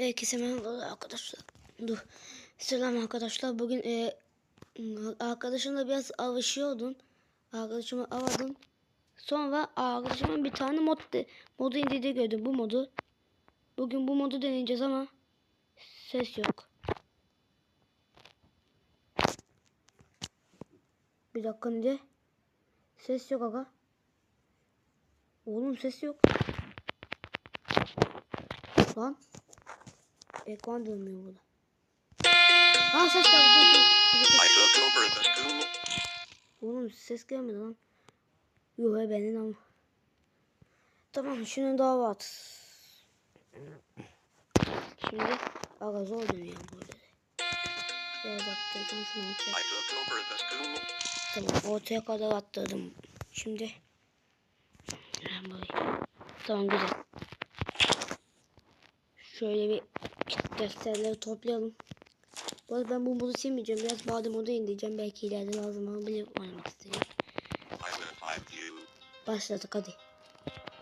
Herkese merhaba arkadaşlar. Dur. Selam arkadaşlar. Bugün e, arkadaşımla biraz alışıyordum. Arkadaşımı aradım. Sonra arkadaşımın bir tane mod de, modu indirdiği gördüm. Bu modu. Bugün bu modu deneyeceğiz ama ses yok. Bir dakika önce. Ses yok aga. Oğlum ses yok. Lan. Reklam dönmüyor burada. Aa ses geldi. Oğlum ses gelmedi lan. Yuh benim ama. Tamam şunu daha at. Şimdi agazı oynayalım burada. Ya baktırdım şunu ortaya. Tamam ortaya kadar attırdım. Şimdi. Tamam güzel. Şöyle bir defterleri toplayalım. Bu arada ben bu modu silmeyeceğim. Biraz badem modu indireceğim. Belki ileride lazım olabilir oynamak istedim. Başladık hadi.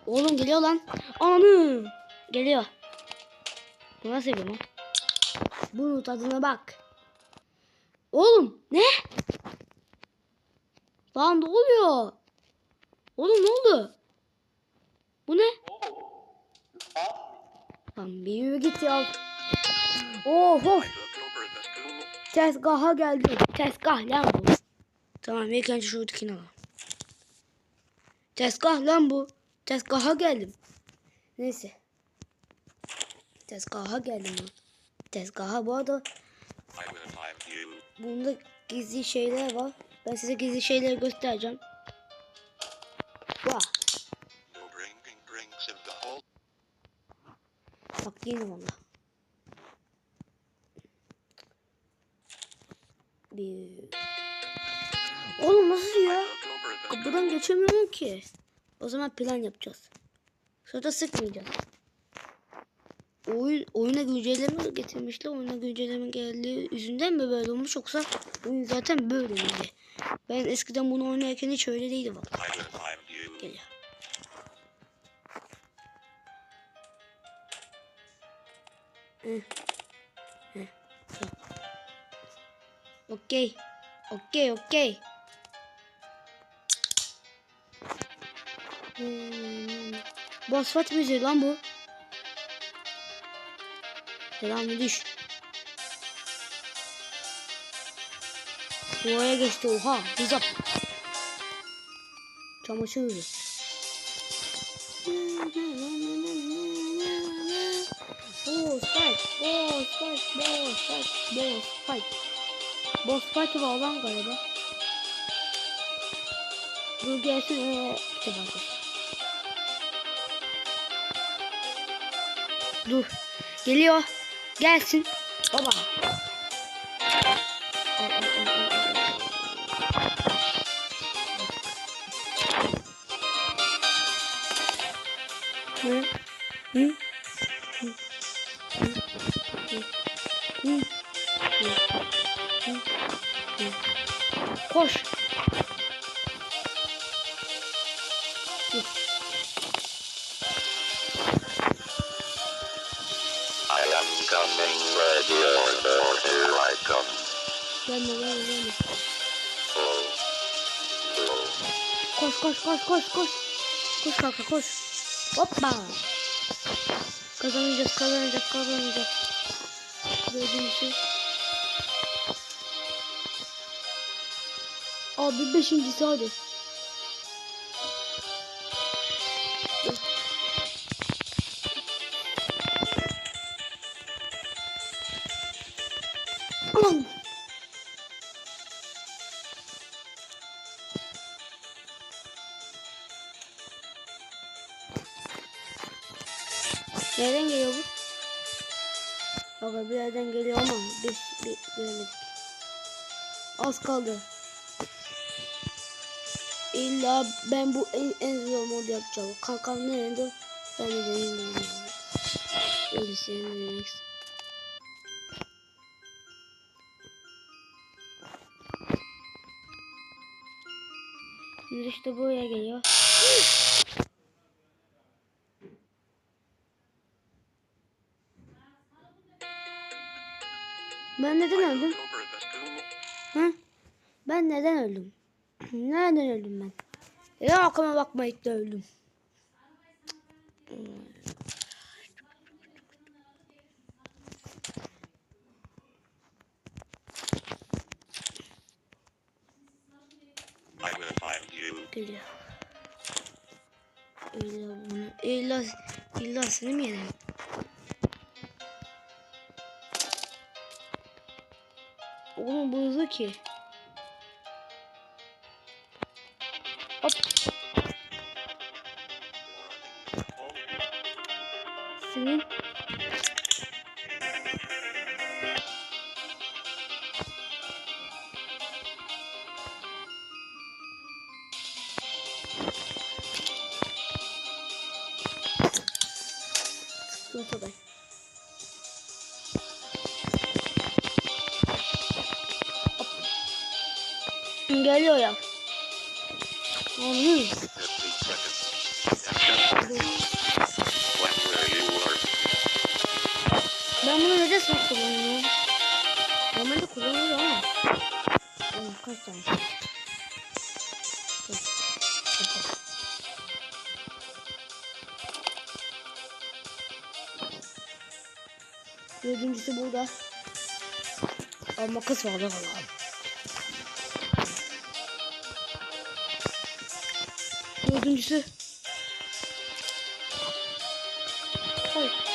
Oğlum geliyor lan. Anı. Geliyor. Bu nasıl bir mod? Bunun tadına bak. Oğlum ne? Lan ne oluyor? Oğlum ne oldu? Bu ne? Lan bir yürü git ya. School. Tezgaha geldi. Tezgah lan bu. Tamam ilk önce şuradakini alalım. Tezgah lan bu. Tezgaha geldim. Neyse. Tezgaha geldim lan. Tezgaha bu arada bunda gizli şeyler var. Ben size gizli şeyleri göstereceğim. Vah. Bak yine valla. Bir... Oğlum nasıl ya? Kapıdan geçemiyorum ki. O zaman plan yapacağız. Sonra sıkmayacağız. Oyun, oyuna güncelleme getirmişler. Oyuna güncelleme geldiği yüzünden mi böyle olmuş yoksa oyun zaten böyle miydi? Ben eskiden bunu oynarken hiç öyle değildi bak. Geliyor. Hı. Okey. Okey okey. Hmm. Bu asfalt müziği lan bu. Selamı düş. Oraya geçti oha. Hızap. Çamaşır yüzü. Boss fight, boss fight, boss fight, boss fight. Boss fight'ı var olan galiba. Bu gelsin ve işte bakın. Dur. Geliyor. Gelsin. Baba. Hı? Hı? Koş. Hı. I am coming, ready order. Here I come. Gelme gelme gelme. Koş koş koş koş koş. Koş kanka koş. Hoppa. Kazanacağız kazanacağız kazanacağız. Dördüncüsü. Abi beşincisi hadi. Aman. Nereden geliyor bu? Baba bir yerden geliyor ama biz bir göremedik. Az kaldı. İlla ben bu en, en zor mod yapacağım. Kankam nerede? Ben de deneyim. Öyle sevmiyorum. Şimdi işte buraya geliyor. Ben neden öldüm? Hı? Ben neden öldüm? Nereden öldüm ben? Ya arkama bakmayıp da öldüm. Geliyor. İlla bunu. İlla, illa seni mi yenelim? Oğlum bu hızlı ki. Hop. Geliyor ya. Onu Dördüncüsü burada. Ama kız var lan Dördüncüsü. Hayır.